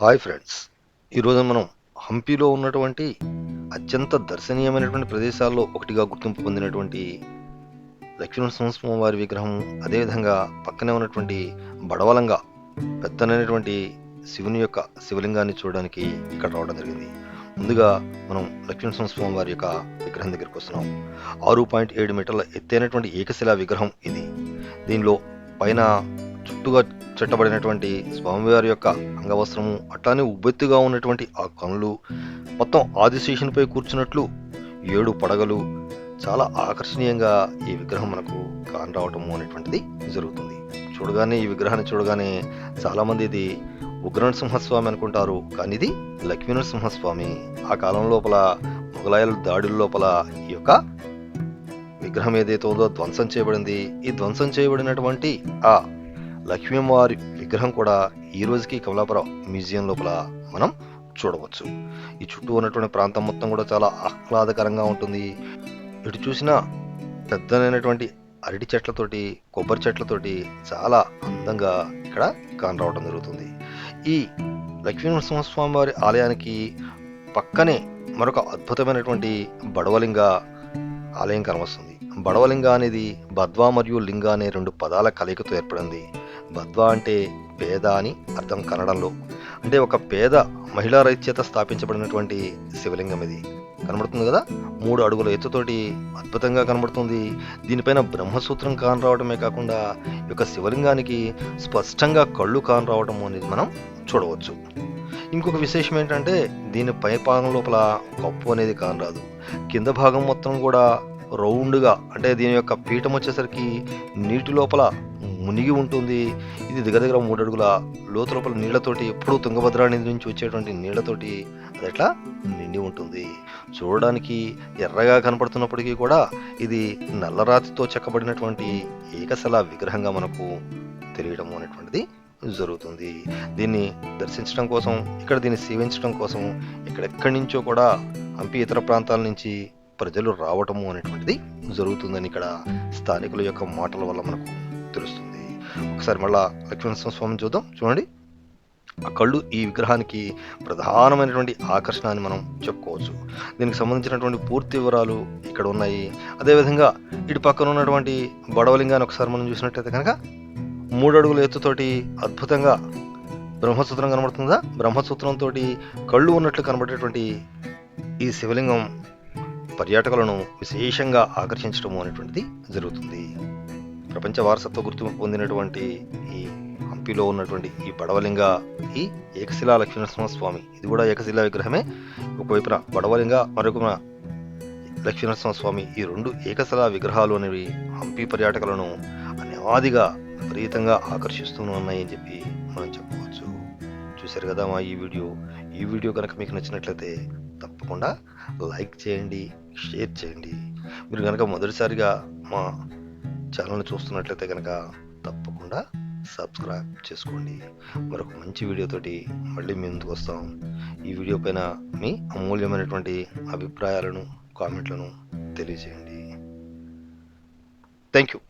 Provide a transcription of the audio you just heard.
Hi friends. ఈరోజు మనం హంపీలో ఉన్నటువంటి అత్యంత దర్శనీయమైనటువంటి ప్రదేశాల్లో ఒకటిగా గుర్తింపు పొందినటువంటి లక్ష్మీనరసింహస్వామి వారి విగ్రహం అదేవిధంగా పక్కనే ఉన్నటువంటి బడవలంగా పెద్దనైనటువంటి శివుని యొక్క శివలింగాన్ని చూడడానికి ఇక్కడ రావడం జరిగింది. ముందుగా మనం లక్ష్మీనరసింహస్వామి వారి యొక్క విగ్రహం దగ్గరికి వస్తున్నాం. ఆరు పాయింట్ ఏడు మీటర్ల ఎత్తైనటువంటి ఏకశిలా విగ్రహం ఇది. దీనిలో పైన చుట్టూగా చుట్టబడినటువంటి స్వామివారి యొక్క అంగవస్త్రము అట్లానే ఉబ్బెత్తుగా ఉన్నటువంటి ఆ కనులు మొత్తం ఆదిశేషునిపై కూర్చున్నట్లు ఏడు పడగలు చాలా ఆకర్షణీయంగా ఈ విగ్రహం మనకు కానరావటము అనేటువంటిది జరుగుతుంది. చూడగానే ఈ విగ్రహాన్ని చూడగానే చాలామంది ఇది ఉగ్రనరసింహస్వామి అనుకుంటారు కానీ ఇది లక్ష్మీనరసింహస్వామి. ఆ కాలం లోపల మొఘలాయల దాడుల లోపల ఈ యొక్క విగ్రహం ఏదైతే ఉందో ధ్వంసం చేయబడింది. ఈ ధ్వంసం చేయబడినటువంటి ఆ లక్ష్మీవారి విగ్రహం కూడా ఈ రోజుకి కమలాపురం మ్యూజియం లోపల మనం చూడవచ్చు. ఈ చుట్టూ ఉన్నటువంటి ప్రాంతం మొత్తం కూడా చాలా ఆహ్లాదకరంగా ఉంటుంది. ఇటు చూసినా పెద్దనైనటువంటి అరటి చెట్లతోటి కొబ్బరి చెట్లతోటి చాలా అందంగా ఇక్కడ కానరావడం జరుగుతుంది. ఈ లక్ష్మీనరసింహస్వామి వారి ఆలయానికి పక్కనే మరొక అద్భుతమైనటువంటి బడవలింగ ఆలయం కనవస్తుంది బడవలింగ అనేది బద్వా మరియు లింగ అనే రెండు పదాల కలయికతో ఏర్పడింది. బద్వా అంటే పేద అని అర్థం కన్నడంలో అంటే ఒక పేద మహిళా రైతు చేత స్థాపించబడినటువంటి శివలింగం ఇది. కనబడుతుంది కదా? మూడు అడుగుల ఎత్తుతోటి అద్భుతంగా కనబడుతుంది. దీనిపైన బ్రహ్మసూత్రం కానరావడమే కాకుండా ఈ యొక్క శివలింగానికి స్పష్టంగా కళ్ళు కానరావడం అనేది మనం చూడవచ్చు. ఇంకొక విశేషం ఏంటంటే దీని పై భాగం లోపల కప్పు అనేది కానరాదు కింద భాగం మొత్తం కూడా రౌండ్గా అంటే దీని యొక్క పీఠం వచ్చేసరికి నీటి లోపల మునిగి ఉంటుంది. ఇది దగ్గర దగ్గర మూడు అడుగుల లోతు లోపల నీళ్ళతోటి ఎప్పుడూ తుంగభద్రా నది నుంచి వచ్చేటువంటి నీళ్ళతోటి అది ఎట్లా నిండి ఉంటుంది. చూడడానికి ఎర్రగా కనపడుతున్నప్పటికీ కూడా ఇది నల్లరాతితో చెక్కబడినటువంటి ఏకశల విగ్రహంగా మనకు తెలియడం అనేటువంటిది జరుగుతుంది. దీన్ని దర్శించడం కోసం ఇక్కడ దీన్ని సేవించడం కోసం ఇక్కడెక్కడి నుంచో కూడా హంపి ఇతర ప్రాంతాల నుంచి ప్రజలు రావటము అనేటువంటిది జరుగుతుందని ఇక్కడ స్థానికుల యొక్క మాటల వల్ల మనకు ఒకసారి మళ్ళా లక్ష్మీనరసింహ స్వామిని చూద్దాం. చూడండి. ఆ కళ్ళు ఈ విగ్రహానికి ప్రధానమైనటువంటి ఆకర్షణ అని మనం చెప్పుకోవచ్చు. దీనికి సంబంధించినటువంటి పూర్తి వివరాలు ఇక్కడ ఉన్నాయి. అదేవిధంగా ఇటు పక్కన ఉన్నటువంటి బడవలింగాన్ని ఒకసారి మనం చూసినట్టయితే కనుక మూడు అడుగుల ఎత్తుతోటి అద్భుతంగా బ్రహ్మసూత్రం కనబడుతుందా? బ్రహ్మసూత్రంతో కళ్ళు ఉన్నట్లు కనబడేటువంటి ఈ శివలింగం పర్యాటకులను విశేషంగా ఆకర్షించడం అనేటువంటిది జరుగుతుంది. ప్రపంచ వారసత్వ గుర్తింపు పొందినటువంటి ఈ హంపిలో ఉన్నటువంటి ఈ బడవలింగ ఈ ఏకశిలా లక్ష్మీనరసింహస్వామి. ఇది కూడా ఏకశిలా విగ్రహమే. ఒకవైపున బడవలింగ మరొక లక్ష్మీనరసింహస్వామి. ఈ రెండు ఏకశిలా విగ్రహాలు అనేవి హంపి పర్యాటకులను అనాదిగా విపరీతంగా ఆకర్షిస్తూ ఉన్నాయని చెప్పి మనం చెప్పవచ్చు. చూశారు కదా మా ఈ వీడియో. ఈ వీడియో కనుక మీకు నచ్చినట్లయితే తప్పకుండా లైక్ చేయండి షేర్ చేయండి. మీరు కనుక మొదటిసారిగా మా ఛానల్ని చూస్తున్నట్లయితే కనుక తప్పకుండా సబ్స్క్రైబ్ చేసుకోండి. మరొక మంచి వీడియోతోటి మళ్ళీ మీ ముందుకు వస్తాం. ఈ వీడియో పైన మీ అమూల్యమైనటువంటి అభిప్రాయాలను కామెంట్లను తెలియజేయండి. Thank you.